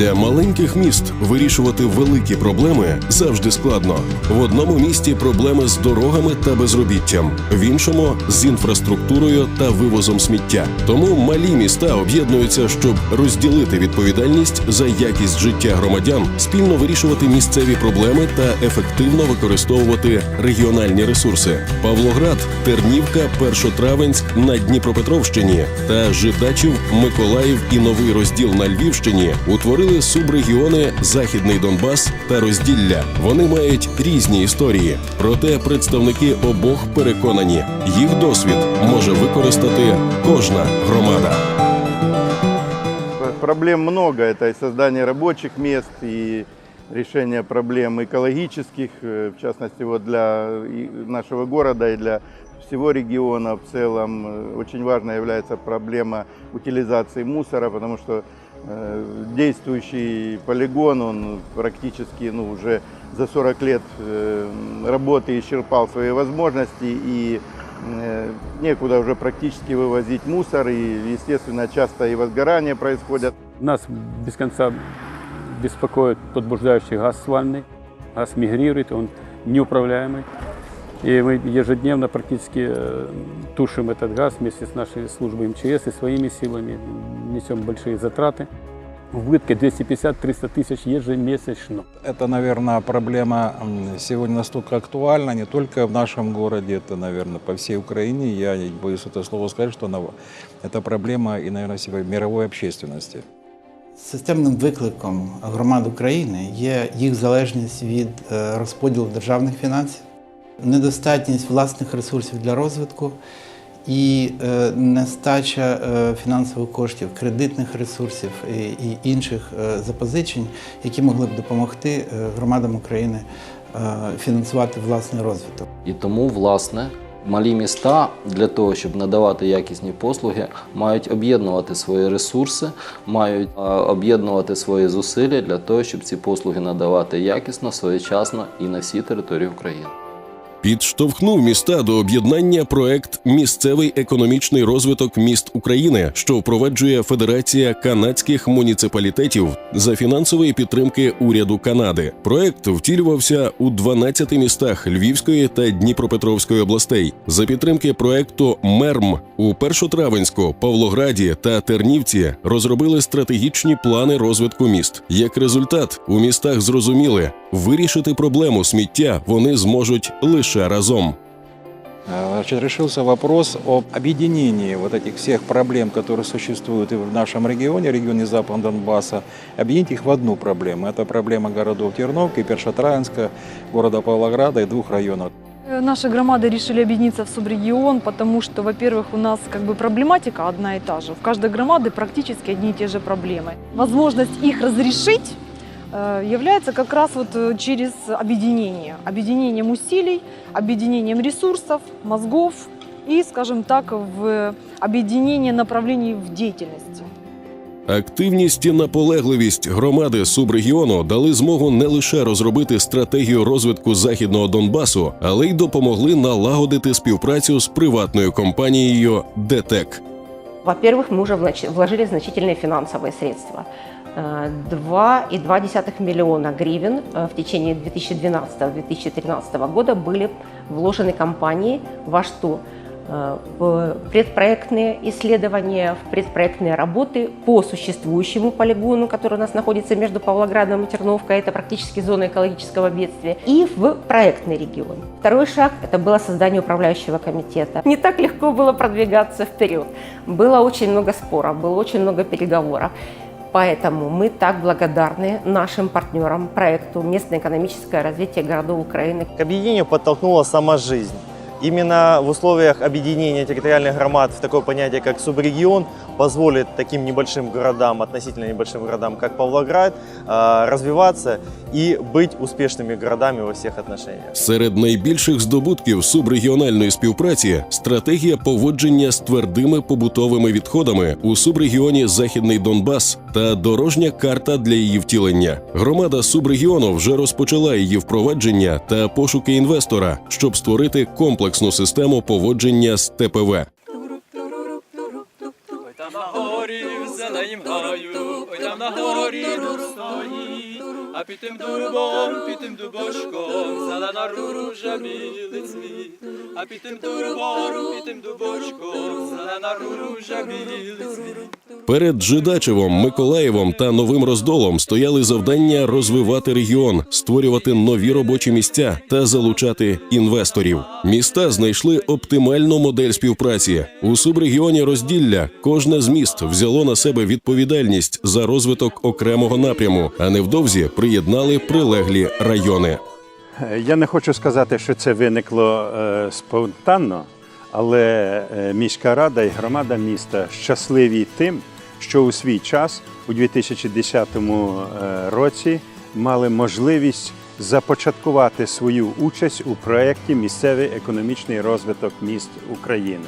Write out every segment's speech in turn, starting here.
маленьких міст вирішувати великі проблеми завжди складно. В одному місті проблеми з дорогами та безробіттям, в іншому з інфраструктурою та вивозом сміття. Тому малі міста об'єднуються, щоб розділити відповідальність за якість життя громадян, спільно вирішувати місцеві проблеми та ефективно використовувати регіональні ресурси. Павлоград, Тернівка, Першотравенськ на Дніпропетровщині та Жидачів, Миколаїв і Новий Розділ на Львівщині утворили субрегіони Західний Донбас та Розділля. Вони мають різні історії. Проте представники обох переконані, їх досвід може використати кожна громада. Проблем много. Это и создание рабочих мест, и решение проблем экологических, э, в частности, вот для и нашего города и для всего региона в целом. Э, Очень важной является проблема утилизации мусора, потому что э, действующий полигон, он практически ну, уже за 40 лет э, работы исчерпал свои возможности и э, некуда уже практически вывозить мусор, и, естественно, часто и возгорания происходят. Нас без конца беспокоит подбуждающий газ свальный. Газ мигрирует, он неуправляемый. И мы ежедневно практически э, тушим этот газ вместе с нашей службой МЧС и своими силами. Несем большие затраты. Убытки 250-300 тысяч ежемесячно. Это, наверное, проблема м, сегодня настолько актуальна не только в нашем городе, это, наверное, по всей Украине. Я не боюсь это слово сказать, что она, это проблема и, наверное, всей мировой общественности. Системним викликом громад України є їх залежність від е, розподілу державних фінансів, недостатність власних ресурсів для розвитку і е, нестача е, фінансових коштів, кредитних ресурсів і, інших е, запозичень, які могли б допомогти громадам України фінансувати власний розвиток. І тому, власне, малі міста для того, щоб надавати якісні послуги, мають об'єднувати свої ресурси, мають об'єднувати свої зусилля для того, щоб ці послуги надавати якісно, своєчасно і на всій території України. Підштовхнув міста до об'єднання проект Місцевий економічний розвиток міст України, що впроваджує Федерація канадських муніципалітетів за фінансової підтримки уряду Канади. Проект втілювався у 12 містах Львівської та Дніпропетровської областей. За підтримки проекту МЕРМ у Першотравенську, Павлограді та Тернівці розробили стратегічні плани розвитку міст. Як результат, у містах зрозуміли, вирішити проблему сміття вони зможуть лише разом. Э, Значит, решился вопрос об объединении вот этих всех проблем, которые существуют и в нашем регионе, регионе Западного Донбасса, объединить их в одну проблему. Это проблема городов Терновки, Першотравенска, города Павлограда и двух районов. Э, Наши громады решили объединиться в субрегион, потому что, во-первых, у нас как бы проблематика одна и та же. В каждой громады практически одни и те же проблемы. Возможность их разрешить э, является как раз вот э, через объединение. Объединением усилий, объединением ресурсов, мозгов и, скажем так, в объединение направлений в деятельности. Активність і наполегливість громади субрегіону дали змогу не лише розробити стратегію розвитку західного Донбасу, але й допомогли налагодити співпрацю з приватною компанією ДТЕК. Во-первых, мы уже влач- вложили значительные финансовые средства. Э, 2,2 миллиона гривен э, в течение 2012-2013 года были вложены компании во что? Э, В предпроектные исследования, в предпроектные работы по существующему полигону, который у нас находится между Павлоградом и Терновкой, это практически зона экологического бедствия, и в проектный регион. Второй шаг – это было создание управляющего комитета. Не так легко было продвигаться вперед. Было очень много споров, было очень много переговоров. Поэтому мы так благодарны нашим партнерам проекту «Местное экономическое развитие городов Украины». К объединению подтолкнула сама жизнь. Именно в условиях объединения территориальных громад в такое понятие, как субрегион, позволит таким небольшим городам, относительно небольшим городам, как Павлоград, э, развиваться и быть успешными городами во всех отношениях. Серед найбільших здобутків субрегіональної співпраці стратегія поводження з твердими побутовими відходами у субрегіоні Західний Донбас та дорожня карта для її втілення. Громада субрегіону вже розпочала її впровадження та пошуки інвестора, щоб створити комплексну систему поводження з ТПВ. Ой там горі ростуть а під тим дубом, під тим дубочком, зелена ружа білий цвіт, а під тим дубом, під тим дубочком, зелена ружа білий цвіт. Перед Жидачевом, Миколаєвом та Новим Роздолом стояли завдання розвивати регіон, створювати нові робочі місця та залучати інвесторів. Міста знайшли оптимальну модель співпраці у субрегіоні розділля. Кожне з міст взяло на себе відповідальність за розвиток окремого напряму, а невдовзі приєднали прилеглі райони. Я не хочу сказати, що це виникло е, спонтанно, але е, міська рада і громада міста щасливі тим, що у свій час, у 2010 е, році, мали можливість започаткувати свою участь у проєкті Місцевий економічний розвиток міст України.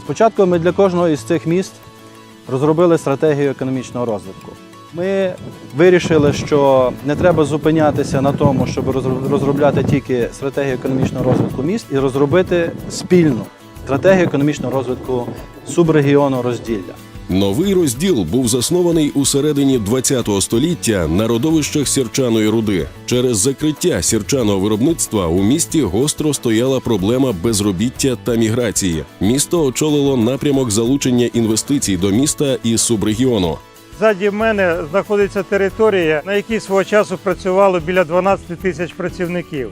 Спочатку ми для кожного із цих міст розробили стратегію економічного розвитку. Ми вирішили, що не треба зупинятися на тому, щоб розро- розробляти тільки стратегію економічного розвитку міст і розробити спільну стратегію економічного розвитку субрегіону розділля. Новий розділ був заснований у середині ХХ століття на родовищах сірчаної руди. Через закриття сірчаного виробництва у місті гостро стояла проблема безробіття та міграції. Місто очолило напрямок залучення інвестицій до міста і субрегіону. Ззаді мене знаходиться територія, на якій свого часу працювало біля 12 тисяч працівників.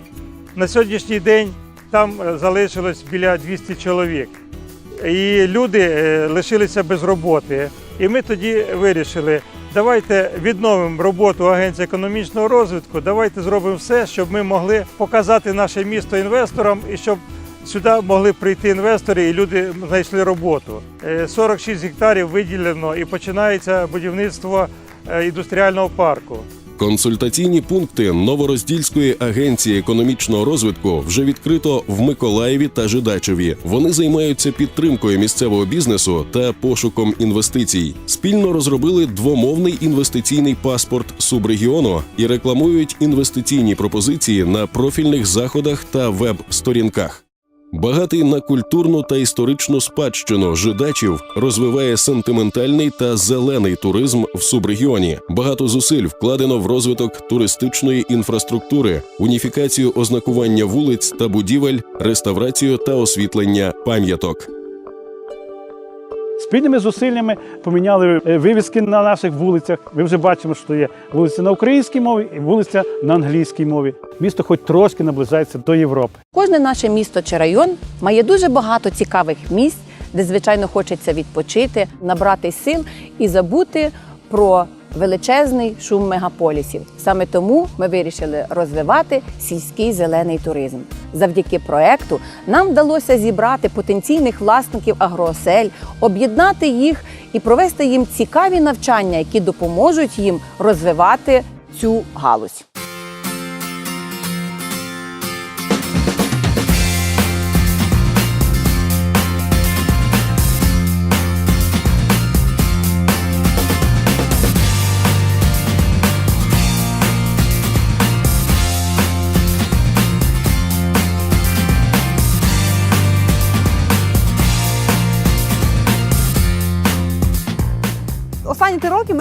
На сьогоднішній день там е, залишилось біля 200 чоловік. І люди е, лишилися без роботи. І ми тоді вирішили, давайте відновимо роботу Агенції економічного розвитку, давайте зробимо все, щоб ми могли показати наше місто інвесторам і щоб сюди могли прийти інвестори і люди знайшли роботу. Е, 46 гектарів виділено і починається будівництво е, індустріального парку. Консультаційні пункти Новороздільської агенції економічного розвитку вже відкрито в Миколаєві та Жидачеві. Вони займаються підтримкою місцевого бізнесу та пошуком інвестицій. Спільно розробили двомовний інвестиційний паспорт субрегіону і рекламують інвестиційні пропозиції на профільних заходах та веб-сторінках. Багатий на культурну та історичну спадщину жидачів розвиває сентиментальний та зелений туризм в субрегіоні. Багато зусиль вкладено в розвиток туристичної інфраструктури, уніфікацію ознакування вулиць та будівель, реставрацію та освітлення пам'яток. Спільними зусиллями поміняли е, вивіски на наших вулицях. Ви вже бачимо, що є вулиця на українській мові і вулиця на англійській мові. Місто хоч трошки наближається до Європи. Кожне наше місто чи район має дуже багато цікавих місць, де звичайно хочеться відпочити, набрати сил і забути про величезний шум мегаполісів. Саме тому ми вирішили розвивати сільський зелений туризм. Завдяки проекту нам вдалося зібрати потенційних власників агроосель, об'єднати їх і провести їм цікаві навчання, які допоможуть їм розвивати цю галузь.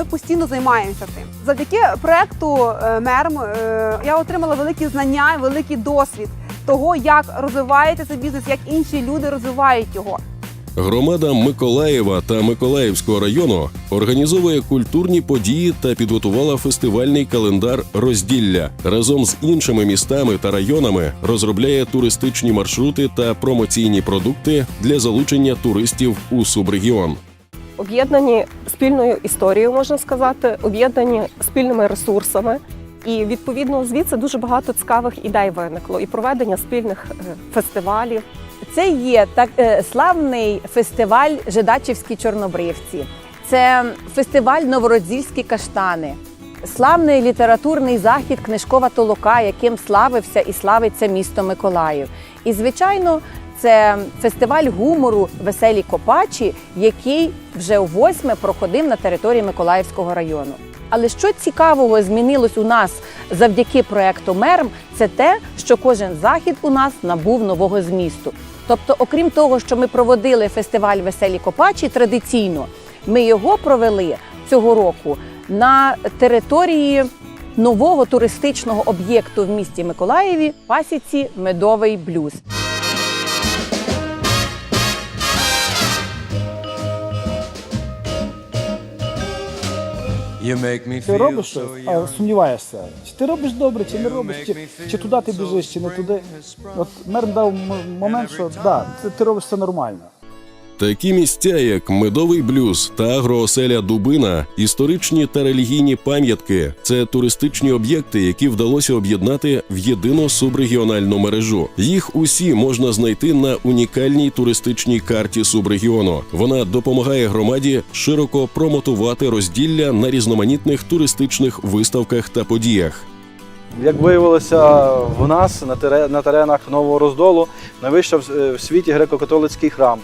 Постійно займаємося тим. Завдяки проекту е, МЕРМ е, я отримала великі знання, великий досвід того, як розвивається цей бізнес, як інші люди розвивають його. Громада Миколаєва та Миколаївського району організовує культурні події та підготувала фестивальний календар розділля разом з іншими містами та районами розробляє туристичні маршрути та промоційні продукти для залучення туристів у субрегіон. Об'єднані спільною історією, можна сказати, об'єднані спільними ресурсами. І відповідно звідси дуже багато цікавих ідей виникло і проведення спільних е, фестивалів. Це є так е, славний фестиваль Жидачівські чорнобривці. Це фестиваль Новороздільські каштани, славний літературний захід Книжкова толока, яким славився і славиться місто Миколаїв. І звичайно, це фестиваль гумору Веселі Копачі, який вже восьме проходив на території Миколаївського району. Але що цікавого змінилось у нас завдяки проекту МЕРМ, це те, що кожен захід у нас набув нового змісту. Тобто, окрім того, що ми проводили фестиваль Веселі Копачі традиційно, ми його провели цього року на території нового туристичного об'єкту в місті Миколаєві пасіці Медовий блюз. Ти робиш щось, а сумніваєшся, чи ти робиш добре, чи не робиш, чи, чи туди ти біжиш, чи не туди. От мер дав момент, що да, ти, ти робиш все нормально. Такі місця, як медовий блюз та агрооселя Дубина, історичні та релігійні пам'ятки це туристичні об'єкти, які вдалося об'єднати в єдину субрегіональну мережу. Їх усі можна знайти на унікальній туристичній карті субрегіону. Вона допомагає громаді широко промотувати розділля на різноманітних туристичних виставках та подіях. Як виявилося, в нас на тере- теренах Нового Роздолу найвища в е, світі греко-католицький храм,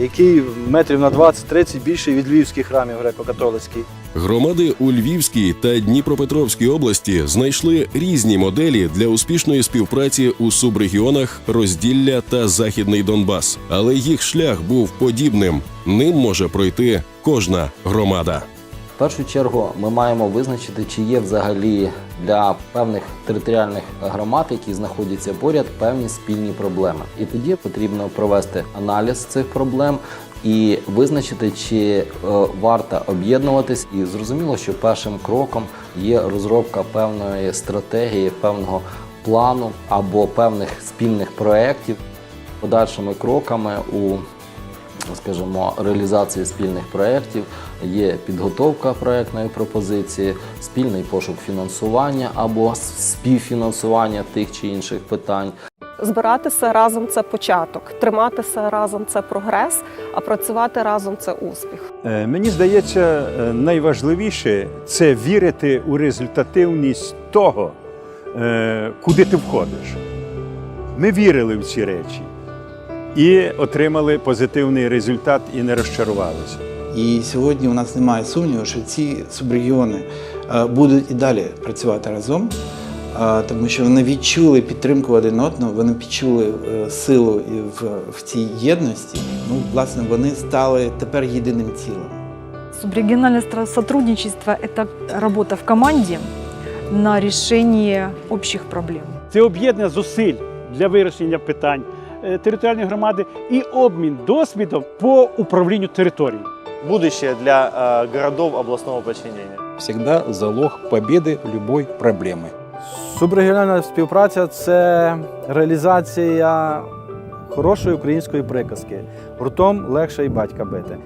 який метрів на 20-30 більший від львівських храмів греко-католицьких. Громади у Львівській та Дніпропетровській області знайшли різні моделі для успішної співпраці у субрегіонах Розділля та Західний Донбас, але їх шлях був подібним. Ним може пройти кожна громада. Першу чергу ми маємо визначити, чи є взагалі для певних територіальних громад, які знаходяться поряд, певні спільні проблеми. І тоді потрібно провести аналіз цих проблем і визначити, чи е, варто об'єднуватись. І зрозуміло, що першим кроком є розробка певної стратегії, певного плану або певних спільних проєктів. Подальшими кроками у скажімо, реалізації спільних проєктів, є підготовка проєктної пропозиції, спільний пошук фінансування або співфінансування тих чи інших питань. Збиратися разом це початок, триматися разом це прогрес, а працювати разом це успіх. Е, Мені здається, е, найважливіше це вірити у результативність того, е, куди ти входиш. Ми вірили в ці речі і отримали позитивний результат і не розчарувалися. І сьогодні у нас немає сумніву, що ці субрегіони е, будуть і далі працювати разом, е, тому що вони відчули підтримку один одного, вони відчули е, силу в, в цій єдності. Ну, власне, вони стали тепер єдиним цілим. Субрегиональное стра- сотрудничество – это работа в команде на решение общих проблем. Це об'єднання зусиль для вирішення питань територіальної громади і обмін досвідом по управлінню територією. Будущее для э, городов областного подчинения. Всегда залог победы любой проблемы. Субрегіональна співпраця це реалізація хорошої української приказки. Гуртом легше і батька бити.